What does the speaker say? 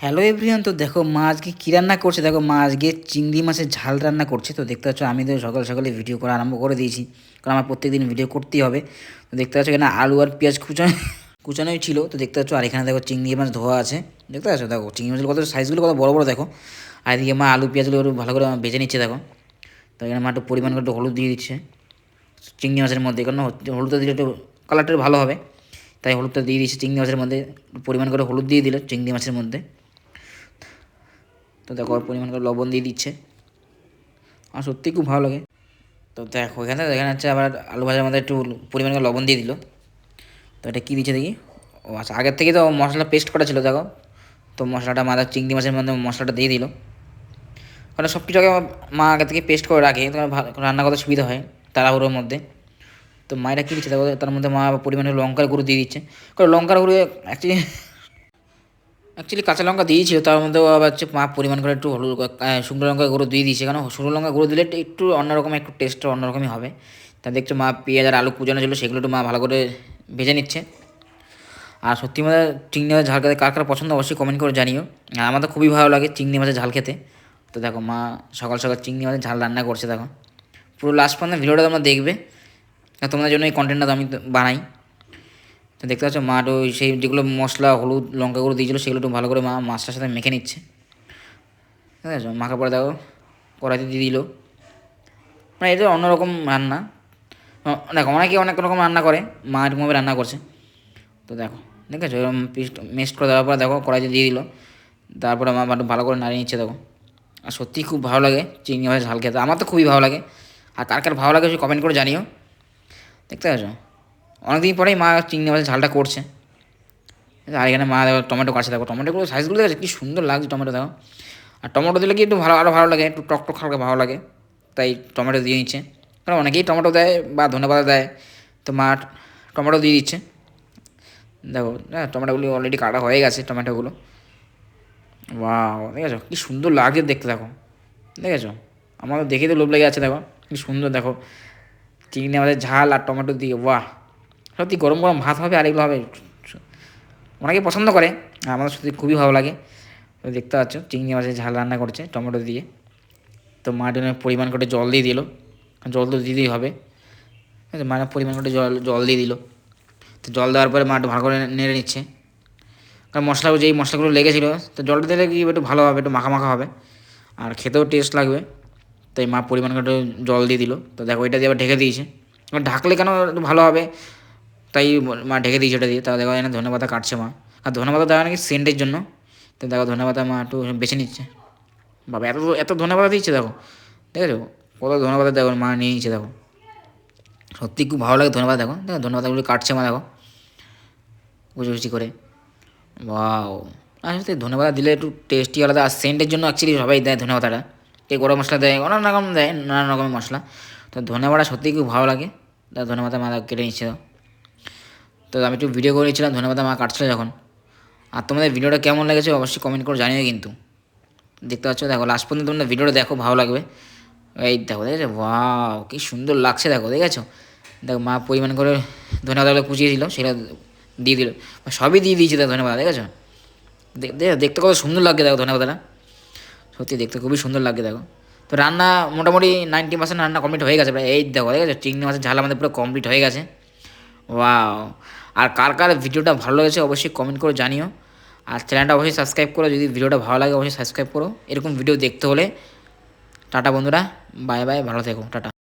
Hello everyone তো দেখো মা আজকে কী রান্না করছে? দেখো মা আজকে চিংড়ি মাছের ঝাল রান্না করছে। তো দেখতে পাচ্ছ আমি তো সকাল সকালে ভিডিও করা আরম্ভ করে দিয়েছি। কারণ আমার প্রত্যেকদিন ভিডিও করতেই হবে। তো দেখতে পাচ্ছ এখানে আলু আর পেঁয়াজ কুচানো, কুচানোই ছিল। তো দেখতে পাচ্ছ আর এখানে দেখো চিংড়ি মাছ ধোয়া আছে। দেখতে পাচ্ছ? দেখো চিংড়ি মাছের কত সাইজগুলো কত বড় বড়, দেখো। আর এদিকে মা আলু পেঁয়াজগুলো ভালো করে ভেজে নিচ্ছে, দেখো। তো এখানে মা একটু পরিমাণ করে একটু হলুদ দিয়ে দিচ্ছে। চিংড়ি মাছের মধ্যে, কারণ হলুদটা দিলে একটু কালারটা ভালো হবে। তাই হলুদটা দিয়ে দিচ্ছে চিংড়ি মাছের মধ্যে পরিমাণ করে হলুদ দিয়ে দিল চিংড়ি মাছের মধ্যে। তো দেখো ওর পরিমাণ করে লবণ দিয়ে দিচ্ছে। আমার সত্যিই খুব ভালো লাগে। তো দেখো, এখানে এখানে যাচ্ছে আবার আলু ভাজার মধ্যে একটু পরিমাণ করে লবণ দিয়ে দিল। তো এটা কী দিচ্ছে দেখি? ও আচ্ছা আগের থেকে তো মশলা পেস্ট করা ছিল, দেখো। তো মশলাটা মাদা চিংড়ি মাছের মধ্যে মশলাটা দিয়ে দিল। কারণ সব কিছু আগে মা আগে থেকে পেস্ট করে রাখে, তো রান্না করতে সুবিধা হয় তাড়াহুড়োর মধ্যে। তো মায়েরা কী দিচ্ছে দেখো, তার মধ্যে মা পরিমাণে লঙ্কার গুঁড়ো দিয়ে দিচ্ছে। কারণ লঙ্কার গুঁড়ো অ্যাকচুয়ালি অ্যাকচুয়ালি কাঁচা লঙ্কা দিয়েছিল, তার মধ্যেও আবার হচ্ছে মা পরিমাণ করে একটু হলুদ শুকনো লঙ্কা গুঁড়ো দিয়ে দিয়েছে। কারণ শুকনো লঙ্কা গুঁড়ো দিলে একটু অন্যরকম একটু টেস্টটা অন্যরকমই হবে। তা দেখছ মা পেঁয়াজ আর আলু কুচানো ছিল, সেগুলো একটু মা ভালো করে ভেজে নিচ্ছে। আর সত্যি মাছের চিংড়ি মাছের ঝাল খেতে কার কার পছন্দ অবশ্যই কমেন্ট করে জানিও। আর আমার তো খুবই ভালো লাগে চিংড়ি মাছের ঝাল খেতে। তো দেখো মা সকাল সকাল চিংড়ি মাছের ঝাল রান্না করছে দেখো। পুরো লাস্ট পর্যন্ত ভিডিওটা তোমরা দেখবে। তোমাদের জন্য এই কন্টেন্টটা আমি বানাই। দেখতে পাচ্ছ মা ওই সেই যেগুলো মশলা, হলুদ লঙ্কাগুলো দিয়েছিলো, সেগুলো একটু ভালো করে মা মাছটার সাথে মেখে নিচ্ছে। ঠিক আছে মাখা পরে দেখো, কড়াইতে দিয়ে দিল। মানে এটা অন্যরকম রান্না। দেখো, অনেকে অনেক রকম রান্না করে, মা এরকমভাবে রান্না করছে। তো দেখো ঠিক আছে এরকম মেস্ট করে দেওয়ার পরে দেখো, কড়াইতে দিয়ে দিল। তারপরে মা একটু ভালো করে নাড়িয়ে নিচ্ছে, দেখো। আর সত্যিই খুব ভালো লাগে চিংড়ি মাছের ঝাল খেতে। আমার তো খুবই ভালো লাগে। আর কার কার ভালো লাগে সে কমেন্ট করে জানিও। দেখতে পাচ্ছ? অনেকদিন পরেই মা চিংড়ি মাছের ঝালটা করছে। আর এখানে মা দেখো টমেটো কাছে দেখো টমেটোগুলো সাইজগুলো দেখো কি সুন্দর লাগছে টমেটো, দেখো। আর টমেটো দিলে কি একটু ভালো আরও ভালো লাগে, একটু টক টক, হালকা ভালো লাগে। তাই টমেটো দিয়ে নিচ্ছে কারণ অনেকেই টমেটো দেয় বা ধনেপাতা দেয়, তো মা টমেটো দিয়ে দিচ্ছে। দেখো হ্যাঁ টমেটোগুলি অলরেডি কাটা হয়ে গেছে টমেটোগুলো। বাহ দেখেছ? কি সুন্দর লাগছে দেখতে, দেখো। দেখেছ? আমার দেখে তো লোভ লেগে আছে দেখো। কি সুন্দর, দেখো। চিংড়ি আমাদের ঝাল আর টমেটো দিয়ে বাহ সত্যি গরম গরম ভাত হবে আর এগুলো হবে অনেকে পছন্দ করে আমাদের সত্যি খুবই ভালো লাগে। দেখতে পাচ্ছ, চিংড়ি মাছের ঝাল রান্না করছে টমেটো দিয়ে। তো মাটনের পরিমাণ করে জল দিয়ে দিল। জল তো দিতেই হবে। মানে পরিমাণ করে জল জল দিয়ে দিল। তো জল দেওয়ার পরে মাঠ ভালো করে নেড়ে নিচ্ছে। কারণ মশলা যেই মশলাগুলো লেগেছিলো, তো জলটা দিলে কি একটু ভালো হবে, একটু মাখা মাখা হবে। আর খেতেও টেস্ট লাগবে। তাই মা পরিমাণ করে জল দিয়ে দিল। তো দেখো এটা দিয়ে আবার ঢেকে দিয়েছে। ঢাকলে কেন ভালো হবে? তাই মা ঢেকে দিয়েছে ওটা দিয়ে। তা দেখো এখানে ধনে পাতা কাটছে মা। আর ধনে পাতা দেওয়া নাকি সেন্টের জন্য। তো দেখো ধনে পাতা মা একটু বেছে নিচ্ছে। বাবা, এত এত ধনে পাতা দিচ্ছে দেখো। দেখেছ? কত ধনে পাতা দেখো মা নিয়ে নিচ্ছে দেখো। সত্যি খুব ভালো লাগে ধনে পাতা দেখো। দেখো ধনে পাতাগুলো কাটছে মা দেখো। কুচি করে। ওয়াও। আর সত্যি ধনে পাতা দিলে একটু টেস্টি আলাদা। আর সেন্টের জন্য অ্যাকচুয়ালি সবাই দেয় ধনে পাতাটা। কে গরম মশলা দেয় অনেক রকম দেয়, নানান রকমের মশলা। তো ধনে পাতা সত্যিই খুব ভালো লাগে। তা ধনে পাতা মা কেটে নিচ্ছে তো আমি একটু ভিডিও করে নিচ্ছিলাম ধনে পাতা মা কাটছিল যখন। আর তোমাদের ভিডিওটা কেমন লেগেছে অবশ্যই কমেন্ট করে জানিও কিন্তু। দেখতে পাচ্ছ, দেখো লাস্ট পর্যন্ত তোমরা ভিডিওটা দেখো, ভালো লাগবে। এই দেখো, দেখেছ? ওয়াও কি সুন্দর লাগছে, দেখো, দেখেছ? দেখো, মা পরিমাণ করে ধনে পাতাগুলো কুচিয়ে দিল, সেটা দিয়ে দিল। সবই দিয়ে দিয়েছে, দেখো ধনে পাতা দেখেছ? দেখ- দেখ- দেখতে কত সুন্দর লাগে দেখো ধনে পাতাটা সত্যি, দেখতে খুবই সুন্দর লাগে দেখো। তো রান্না মোটামুটি নাইনটি পার্সেন্ট রান্না কমপ্লিট হয়ে গেছে এই দেখো, দেখেছ? চিংড়ি মাছের ঝাল আমাদের পুরো কমপ্লিট হয়ে গেছে। ওয়াও আর কার কার ভিডিওটা ভালো লেগেছে অবশ্যই কমেন্ট করে জানিও। আর চ্যানেলটা অবশ্যই সাবস্ক্রাইব করো, যদি ভিডিওটা ভালো লাগে অবশ্যই সাবস্ক্রাইব করো। এরকম ভিডিও দেখতে হলে। টাটা বন্ধুরা বাই বাই ভালো থেকো, টাটা।